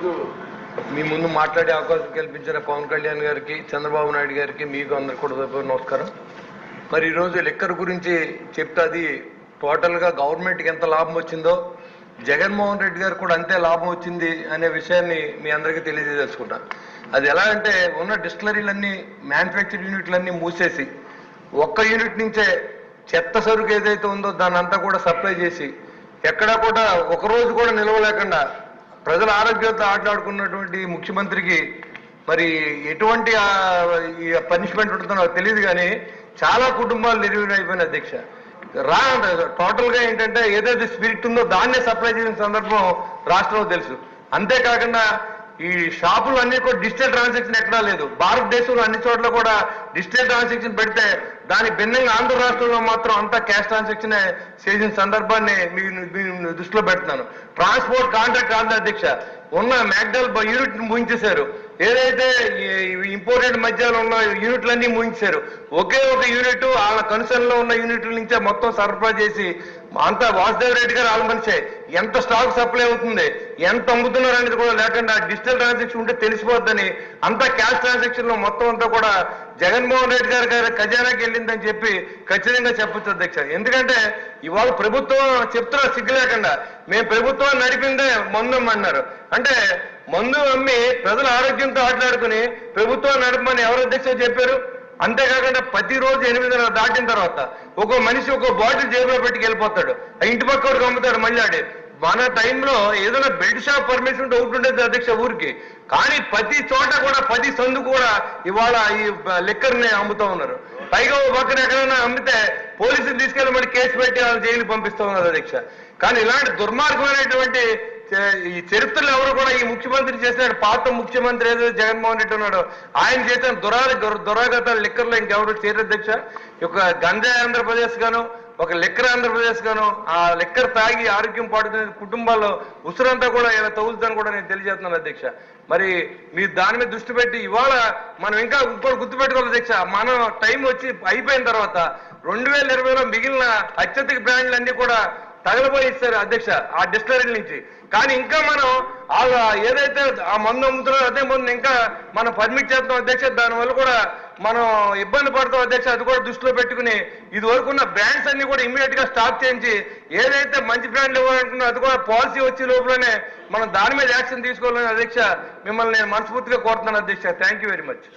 ఈరోజు మీ ముందు మాట్లాడే అవకాశం కల్పించిన పవన్ కళ్యాణ్ గారికి చంద్రబాబు నాయుడు గారికి మీకు అందరు కూడా నమస్కారం. మరి ఈరోజు లిక్కర్ గురించి చెప్తే అది టోటల్గా గవర్నమెంట్కి ఎంత లాభం వచ్చిందో జగన్మోహన్ రెడ్డి గారు కూడా అంతే లాభం వచ్చింది అనే విషయాన్ని మీ అందరికీ తెలియజేసుకుంటా అది ఎలా అంటే ఉన్న డిస్టిలరీలన్నీ మ్యానుఫ్యాక్చర్ యూనిట్లన్నీ మూసేసి ఒక్క యూనిట్ నుంచే చెత్త సరుకు ఏదైతే ఉందో దాన్ని అంతా కూడా సప్లై చేసి ఎక్కడా కూడా ఒక రోజు కూడా నిలవలేకుండా ప్రజల ఆరోగ్యంతో ఆటలాడుకున్నటువంటి ముఖ్యమంత్రికి మరి ఎటువంటి ఈ పనిష్మెంట్ ఉంటుందో నాకు తెలియదు కానీ చాలా కుటుంబాలు నిర్వీణ అయిపోయిన అధ్యక్ష. రా టోటల్గా ఏంటంటే ఏదైతే స్పిరిట్ ఉందో దాన్నే సప్లై చేసిన సందర్భం రాష్ట్రంలో తెలుసు. అంతేకాకుండా ఈ షాపులు అన్ని కూడా డిజిటల్ ట్రాన్సాక్షన్ ఎక్కడా లేదు. భారతదేశంలో అన్ని చోట్ల కూడా డిజిటల్ ట్రాన్సాక్షన్ పెడితే దాని భిన్నంగా ఆంధ్ర రాష్ట్రంలో మాత్రం అంతా క్యాష్ ట్రాన్సాక్షన్ చేసిన సందర్భాన్ని మీ దృష్టిలో పెడుతున్నాను. ట్రాన్స్పోర్ట్ కాంట్రాక్ట్ ఆంధ్ర అధ్యక్ష. ఉన్న మ్యాగ్డల్ యూనిట్ ముగించేశారు. ఏదైతే ఇంపోర్టెడ్ మధ్యలో ఉన్న యూనిట్లన్నీ ముగించారు ఒకే ఒక యూనిట్ వాళ్ళ కన్సర్న్లో ఉన్న యూనిట్ల నుంచే మొత్తం సరఫరా చేసి అంతా వాసుదేవ్ రెడ్డి గారు వాళ్ళ మనిషే. ఎంత స్టాక్ సప్లై అవుతుంది? ఎంత అమ్ముతున్నారు అనేది కూడా లేకుండా డిజిటల్ ట్రాన్సాక్షన్ ఉంటే తెలిసిపోద్దని అంతా క్యాష్ ట్రాన్సాక్షన్లో మొత్తం అంతా కూడా జగన్మోహన్ రెడ్డి గారి గారి ఖజానాకి వెళ్ళిందని చెప్పి ఖచ్చితంగా చెప్పొచ్చు అధ్యక్ష. ఎందుకంటే ఇవాళ ప్రభుత్వం చెప్తున్నా సిగ్గు లేకుండా మేము ప్రభుత్వాన్ని నడిపిందే మందు అన్నారు అంటే మందు అమ్మి ప్రజల ఆరోగ్యంతో ఆటలాడుకుని ప్రభుత్వం నడపమని ఎవరు అధ్యక్షులు చెప్పారు? అంతేకాకుండా ప్రతిరోజు ఎనిమిదిన్నర దాటిన తర్వాత ఒక్కో మనిషి ఒక్కో బాటిల్ జేబులో పెట్టుకు వెళ్ళిపోతాడు. ఆ ఇంటి పక్క అమ్ముతాడు మళ్ళీ ఆడి. మన టైంలో ఏదైనా బెల్ట్ షాప్ పర్మిషన్ ఒకటి ఉండేది అధ్యక్ష ఊరికి. కానీ ప్రతి చోట కూడా ప్రతి సందు కూడా ఇవాళ ఈ లిక్కర్ని అమ్ముతా ఉన్నారు. పైగా ఓ పక్కన ఎక్కడైనా అమ్మితే పోలీసులు తీసుకెళ్ళి మళ్ళీ కేసు పెట్టి వాళ్ళు జైలు పంపిస్తూ ఉన్నారు అధ్యక్ష. కానీ ఇలాంటి దుర్మార్గమైనటువంటి ఈ చరిత్రలో ఎవరు కూడా ఈ ముఖ్యమంత్రి చేసిన పాత ముఖ్యమంత్రి ఏదో జగన్మోహన్ రెడ్డి ఉన్నాడు ఆయన చేసిన దురా దురాగతాలు లిక్కర్లో ఇంకెవరు చేయరు అధ్యక్ష? ఒక గంజా ఆంధ్రప్రదేశ్ గాను ఒక లెక్కర్ ఆంధ్రప్రదేశ్ గాను ఆ లెక్కర్ తాగి ఆరోగ్యం పాడుతున్న కుటుంబాల్లో ఉసురంతా కూడా ఇలా తగులుతుందని కూడా నేను తెలియజేస్తున్నాను అధ్యక్ష. మరి మీరు దాని మీద దృష్టి పెట్టి ఇవాళ మనం ఇంకా ఇంకోటి గుర్తుపెట్టుకోవాలి అధ్యక్ష. మనం టైం వచ్చి అయిపోయిన తర్వాత రెండు వేల ఇరవైలో మిగిలిన అత్యధిక బ్రాండ్లు అన్ని కూడా తగలబోయి ఇస్తారు అధ్యక్ష ఆ డిస్టిలరీ నుంచి. కానీ ఇంకా మనం ఏదైతే ఆ మందు అమ్ముతున్నారో అదే మందు ఇంకా మనం పర్మిట్ చేస్తాం అధ్యక్ష. దానివల్ల కూడా మనం ఇబ్బంది పడతాం అధ్యక్ష. అది కూడా దృష్టిలో పెట్టుకుని ఇది వరకు ఉన్న బ్రాండ్స్ అన్ని కూడా ఇమీడియట్గా స్టాప్ చేయించి ఏదైతే మంచి బ్రాండ్ ఇవ్వాలనుకున్నా అది కూడా పాలసీ వచ్చే లోపలనే మనం దాని మీద యాక్షన్ తీసుకోవాలని అధ్యక్ష మిమ్మల్ని నేను మనస్ఫూర్తిగా కోరుతున్నాను అధ్యక్ష. Thank you very much